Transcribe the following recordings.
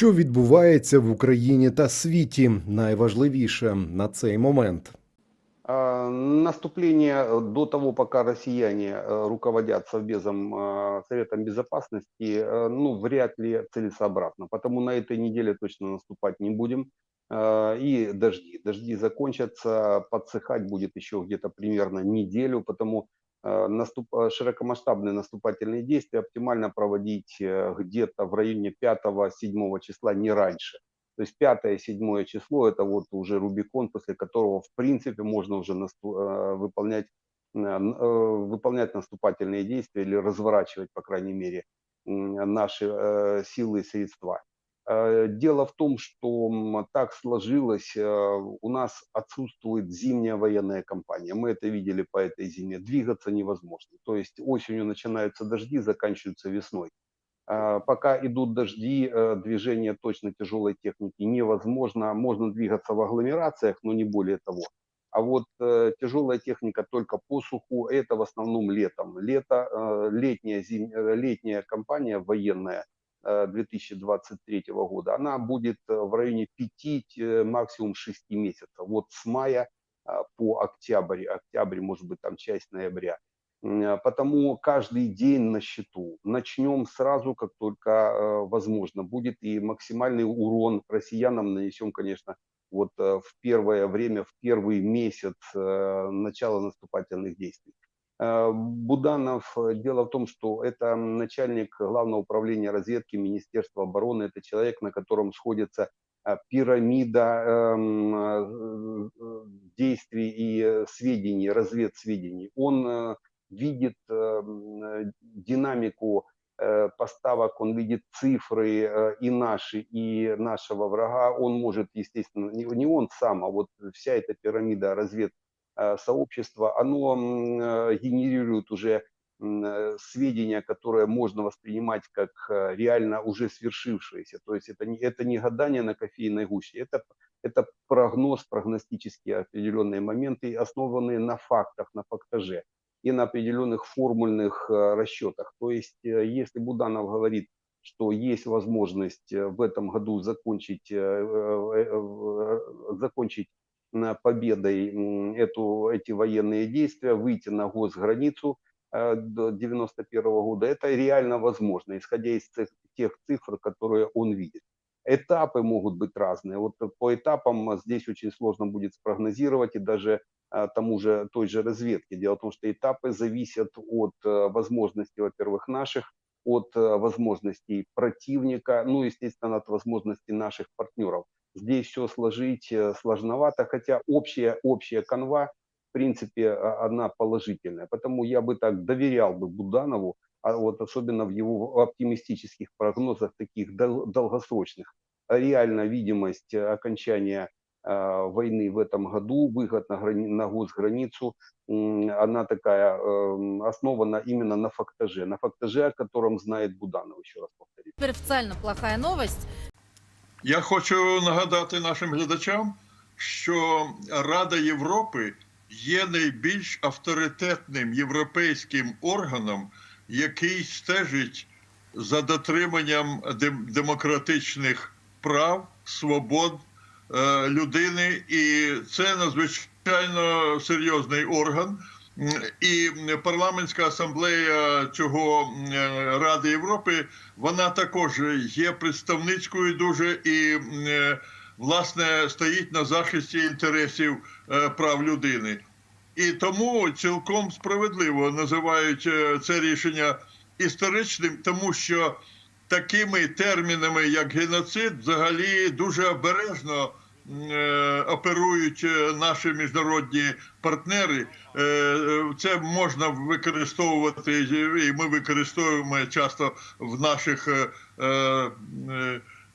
Що відбувається в Україні та світі? Найважливіше на цей момент. А, Наступление э, до того, пока россияне э, руководят Совбезом э, Советом Безопасности, э, ну, вряд ли целесообразно. Потому на этой неделе точно наступать не будем. Э, И дожди. Дожди закончатся, подсыхать будет еще где-то примерно неделю, потому э, наступ- э, широкомасштабные наступательные действия оптимально проводить э, где-то в районе 5-7 числа, не раньше. То есть 5-7 число это вот уже Рубикон, после которого в принципе можно уже насту- э, выполнять, э, э, выполнять наступательные действия или разворачивать, по крайней мере, наши э, силы и средства. Э, Дело в том, что так сложилось, э, у нас отсутствует зимняя военная кампания. Мы это видели по этой зиме. Двигаться невозможно. То есть осенью начинаются дожди, заканчиваются весной. А, Пока идут дожди, э, движение точно тяжелой техники невозможно. Можно двигаться в агломерациях, но не более того. А вот э, тяжелая техника только по суху, это в основном летом. Лето, э, летняя, зим, э, летняя кампания военная э, 2023 года, она будет э, в районе 5, максимум 6 месяцев. Вот с мая по октябрь, октябрь, может быть, там часть ноября. Потому каждый день на счету. Начнем сразу, как только э, возможно будет, и максимальный урон россиянам нанесем, конечно, вот э, в первое время, в первый месяц э, начала наступательных действий. Э, Буданов, э, дело в том, что это начальник главного управления разведки Министерства обороны, это человек, на котором сходится э, пирамида эм, действий и сведений, разведсведений. Он видит эм, динамику поставок, он видит цифры и наши, и нашего врага. Он может, естественно, не он сам, а вот вся эта пирамида развед э, сообщества, оно э, генерирует уже э, сведения, которые можно воспринимать как реально уже свершившиеся. То есть это не, это не гадание на кофейной гуще, это, это прогноз, прогностические определенные моменты, основанные на фактах, на фактаже и на определенных формульных расчетах. То есть, если Буданов говорит, что есть возможность в этом году закончить, закончить победой эту, эти военные действия, выйти на госграницу э, до 91 года, это реально возможно, исходя из тех, тех цифр, которые он видит. Этапы могут быть разные. Вот по этапам а, здесь очень сложно будет спрогнозировать и даже а, тому же той же разведки. Дело в том, что этапы зависят от э, возможностей, во-первых, наших, от э, возможностей противника, ну, естественно, от возможностей наших партнеров. Здесь все сложить э, сложновато, хотя общая, общая канва, в принципе, а- одна положительная. Поэтому я бы так доверял бы Буданову, а вот особенно в его оптимистических прогнозах, таких дол- долгосрочных. Реально видимость окончания э, войны в этом году, выход на, грани- на госграницу, она такая эм, основана именно на фактаже, на фактаже, о котором знает Буданов, еще раз повторю. Специально плохая новость. Я хочу нагадати нашим глядачам, що Рада Європи є найбільш авторитетним європейським органом, який стежить за дотриманням демократичних прав, свобод е, людини, і це надзвичайно серйозний орган. І парламентська асамблея цього е, Ради Європи вона також є представницькою дуже і е, власне стоїть на захисті інтересів е, прав людини. І тому цілком справедливо називають це рішення історичним, тому що такими термінами, як геноцид, взагалі дуже обережно оперують е, наші міжнародні партнери. Е, е, Це можна використовувати, і ми використовуємо часто в наших е, е,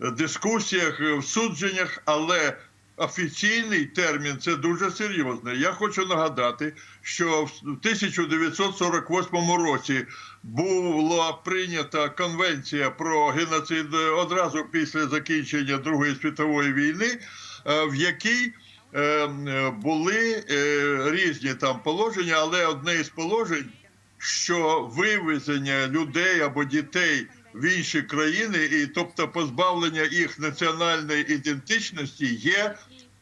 е, дискусіях, в судженнях, але офіційний термін це дуже серйозно. Я хочу нагадати, що в 1948 році була прийнята конвенція про геноцид одразу після закінчення Другої світової війни, е, в якій е, е, були е, різні там положення, але одне із положень, що вивезення людей або дітей в інші країни, і тобто позбавлення їх національної ідентичності є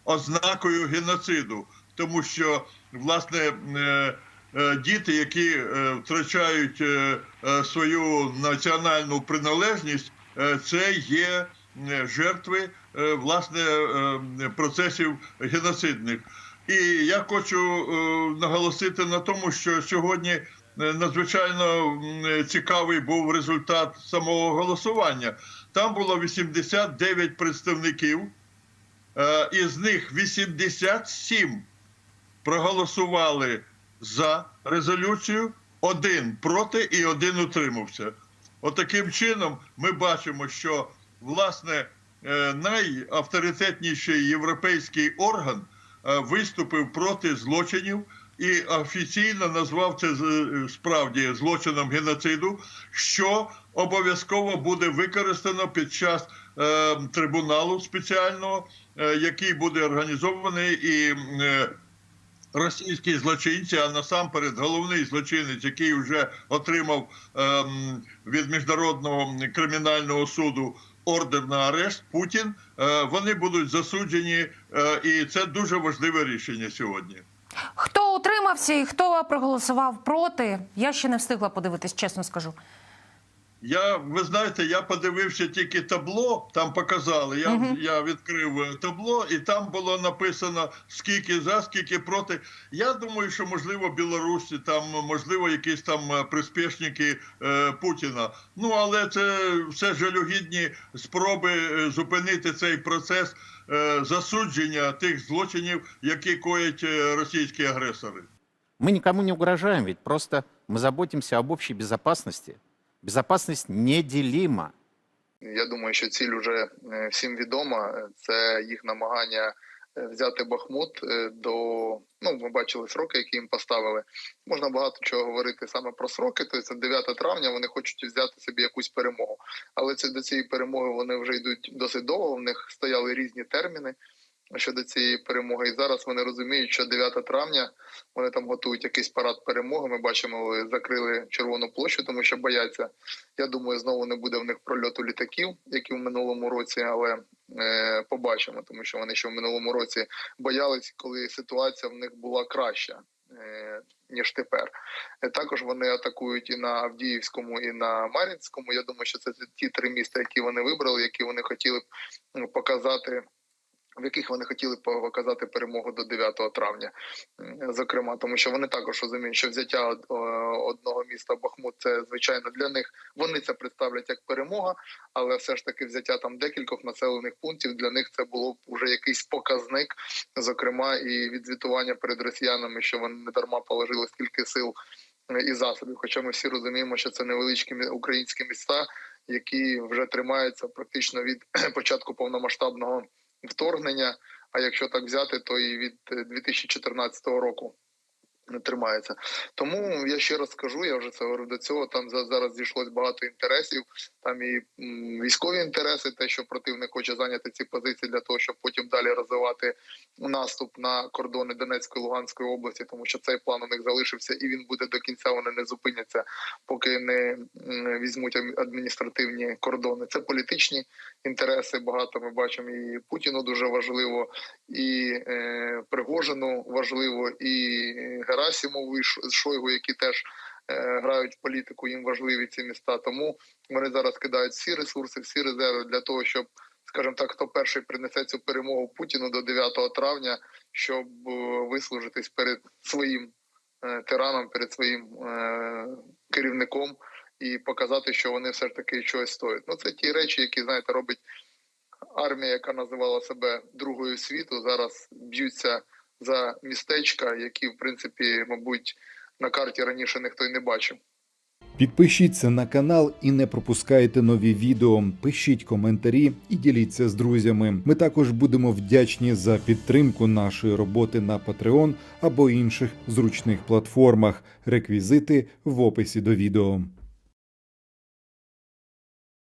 ознакою геноциду, тому що власне е, е, діти, які е, втрачають е, е, свою національну приналежність, е, це є е, жертви е, власне е, процесів геноцидних. І я хочу е, наголосити на тому, що сьогодні е, надзвичайно цікавий був результат самого голосування. Там було 89 представників, е, із них 87 проголосували за резолюцію, один проти і один утримався. Отаким чином ми бачимо, що власне е, найавторитетніший європейський орган е, виступив проти злочинів і офіційно назвав це з- справді злочином геноциду, що обов'язково буде використано під час е, трибуналу спеціального, е, який буде організований і е, російські злочинці, а насамперед головний злочинець, який вже отримав ем, від міжнародного кримінального суду ордер на арешт Путін. Е, вони будуть засуджені, е, і це дуже важливе рішення сьогодні. Хто утримався і хто проголосував проти? Я ще не встигла подивитись, чесно скажу. Я, ви знаєте, я подивився тільки табло, там показали. Я, Мгм. я відкрив е, табло, і там було написано скільки за, скільки проти. Я думаю, що можливо білорусі, там можливо, якісь там е, приспішники е, Путіна. Ну але це все жалюгідні спроби е, зупинити цей процес е, засудження тих злочинів, які коять російські агресори. Мы никому не угрожаем, ведь просто мы заботимся об общей безопасности. Безопасность неделима. Я думаю, що ціль вже е, всім відома. Е, Це їх намагання е, взяти Бахмут до ну, ми бачили сроки, які їм поставили. Можна багато чого говорити саме про сроки. Тобто це 9 травня. Вони хочуть взяти собі якусь перемогу. Але це до цієї перемоги вони вже йдуть досить довго. В них стояли різні терміни щодо цієї перемоги. І зараз вони розуміють, що 9 травня вони там готують якийсь парад перемоги. Ми бачимо, закрили червону площу, тому що бояться. Я думаю, знову не буде в них прольоту літаків, як і в минулому році, але е, побачимо, тому що вони ще в минулому році боялись, коли ситуація в них була краща. е, Ніж тепер Е, також вони атакують і на Авдіївському, і на Мар'їнському. Я думаю, що це ті три міста, які вони вибрали, які вони хотіли б ну, показати в яких вони хотіли показати перемогу до 9 травня, зокрема, тому що вони також розуміють, що взяття одного міста Бахмут це звичайно для них. Вони це представлять як перемога, але все ж таки взяття там декількох населених пунктів для них це було б уже якийсь показник, зокрема, і відзвітування перед росіянами, що вони не дарма положили стільки сил е, і засобів. Хоча ми всі розуміємо, що це невеличкі українські міста, які вже тримаються практично від початку повномасштабного вторгнення. А якщо так взяти, то і від е, 2014 року не тримається. Тому я ще раз скажу, я вже це говорив до цього. Там за- зараз зійшлось багато інтересів. Там і військові інтереси, те, що противник хоче зайняти ці позиції для того, щоб потім далі розвивати наступ на кордони Донецької Луганської області, тому що цей план у них залишився, і він буде до кінця. Вони не зупиняться, поки не візьмуть адміністративні кордони. Це політичні інтереси. Багато ми бачимо і Путіну дуже важливо, і е, Пригожину важливо, і Герасимову, і Шойгу, які теж е, грають в політику. Їм важливі ці міста. Тому вони зараз кидають всі ресурси, всі резерви для того, щоб, скажімо так, хто перший принесе цю перемогу Путіну до 9 травня, щоб е, вислужитись перед своїм е, тираном, перед своїм керівником. І показати, що вони все ж таки чогось стоять. Ну це ті речі, які знаєте, робить армія, яка називала себе другою світу. Зараз б'ються за містечка, які в принципі, мабуть, на карті раніше ніхто й не бачив. Підпишіться на канал і не пропускайте нові відео. Пишіть коментарі і діліться з друзями. Ми також будемо вдячні за підтримку нашої роботи на Patreon або інших зручних платформах. Реквізити в описі до відео.